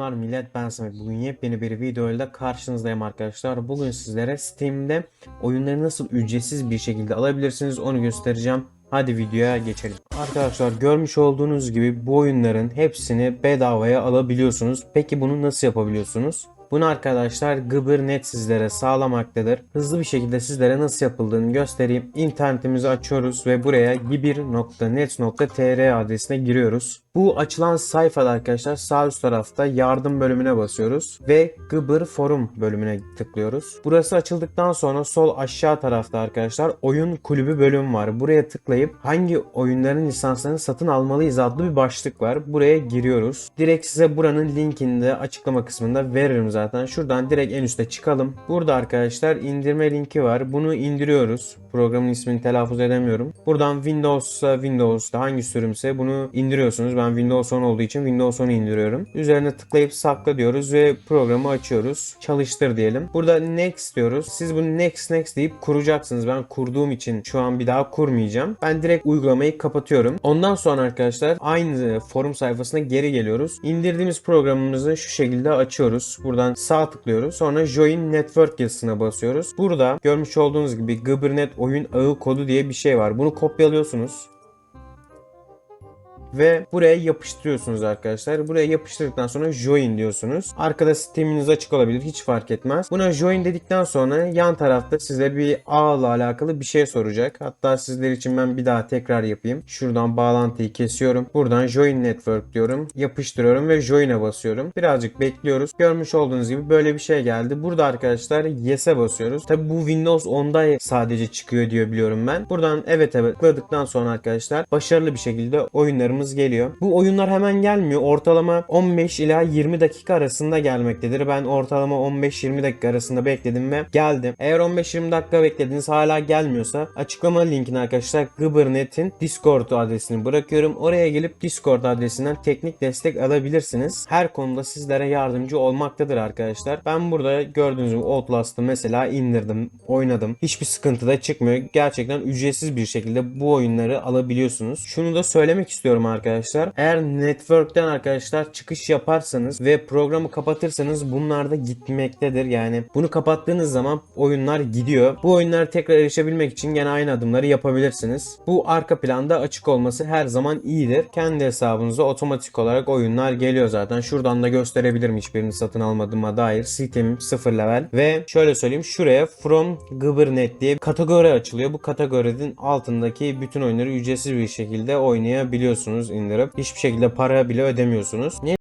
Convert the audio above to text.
Selamlar millet ben Samet. Bugün yepyeni bir videoyla karşınızdayım arkadaşlar. Bugün sizlere Steam'de oyunları nasıl ücretsiz bir şekilde alabilirsiniz onu göstereceğim. Hadi videoya geçelim. Arkadaşlar görmüş olduğunuz gibi bu oyunların hepsini bedavaya alabiliyorsunuz. Peki bunu nasıl yapabiliyorsunuz? Bunu arkadaşlar Gıbır.net sizlere sağlamaktadır. Hızlı bir şekilde sizlere nasıl yapıldığını göstereyim. İnternetimizi açıyoruz ve buraya gibir.net.tr adresine giriyoruz. Bu açılan sayfada arkadaşlar sağ üst tarafta yardım bölümüne basıyoruz ve Gıbır forum bölümüne tıklıyoruz. Burası açıldıktan sonra sol aşağı tarafta arkadaşlar oyun kulübü bölüm var. Buraya tıklayıp hangi oyunların lisanslarını satın almalıyız adlı bir başlık var. Buraya giriyoruz. Direkt size buranın linkini de açıklama kısmında veririm zaten. Şuradan direkt en üste çıkalım. Burada arkadaşlar indirme linki var. Bunu indiriyoruz. Programın ismini telaffuz edemiyorum. Buradan Windows'a Windows'ta hangi sürümse bunu indiriyorsunuz. Ben Windows 10 olduğu için Windows 10'u indiriyorum. Üzerine tıklayıp sakla diyoruz ve programı açıyoruz. Çalıştır diyelim. Burada next diyoruz. Siz bunu next next deyip kuracaksınız. Ben kurduğum için şu an bir daha kurmayacağım. Ben direkt uygulamayı kapatıyorum. Ondan sonra arkadaşlar aynı forum sayfasına geri geliyoruz. İndirdiğimiz programımızı şu şekilde açıyoruz. Buradan sağ tıklıyoruz. Sonra Join Network yazısına basıyoruz. Burada görmüş olduğunuz gibi Gıbırnet oyun ağı kodu diye bir şey var. Bunu kopyalıyorsunuz ve buraya yapıştırıyorsunuz arkadaşlar. Buraya yapıştırdıktan sonra join diyorsunuz. Arkada Steam'iniz açık olabilir hiç fark etmez. Buna join dedikten sonra yan tarafta size bir ağla alakalı bir şey soracak. Hatta sizler için ben bir daha tekrar yapayım. Şuradan bağlantıyı kesiyorum. Buradan join network diyorum. Yapıştırıyorum ve join'e basıyorum. Birazcık bekliyoruz. Görmüş olduğunuz gibi böyle bir şey geldi. Burada arkadaşlar yes'e basıyoruz. Tabi bu Windows 10'da sadece çıkıyor diyor biliyorum ben. Buradan evet evet tıkladıktan sonra arkadaşlar başarılı bir şekilde oyunlarımız geliyor. Bu oyunlar hemen gelmiyor. Ortalama 15 ila 20 dakika arasında gelmektedir. Ben ortalama 15-20 dakika arasında bekledim ve geldi. Eğer 15-20 dakika beklediniz hala gelmiyorsa açıklama linkine arkadaşlar Gıbırnet'in Discord adresini bırakıyorum. Oraya gelip Discord adresinden teknik destek alabilirsiniz. Her konuda sizlere yardımcı olmaktadır arkadaşlar. Ben burada gördüğünüz gibi Outlast'ı mesela indirdim, oynadım. Hiçbir sıkıntı da çıkmıyor. Gerçekten ücretsiz bir şekilde bu oyunları alabiliyorsunuz. Şunu da söylemek istiyorum arkadaşlar. Eğer network'ten arkadaşlar çıkış yaparsanız ve programı kapatırsanız bunlar da gitmektedir. Yani bunu kapattığınız zaman oyunlar gidiyor. Bu oyunlara tekrar erişebilmek için gene aynı adımları yapabilirsiniz. Bu arka planda açık olması her zaman iyidir. Kendi hesabınıza otomatik olarak oyunlar geliyor zaten. Şuradan da gösterebilirim hiçbirini satın almadığıma dair. Sitemim 0 level ve şöyle söyleyeyim şuraya From Gıbırnet diye kategori açılıyor. Bu kategorinin altındaki bütün oyunları ücretsiz bir şekilde oynayabiliyorsunuz indirip. Hiçbir şekilde para bile ödemiyorsunuz.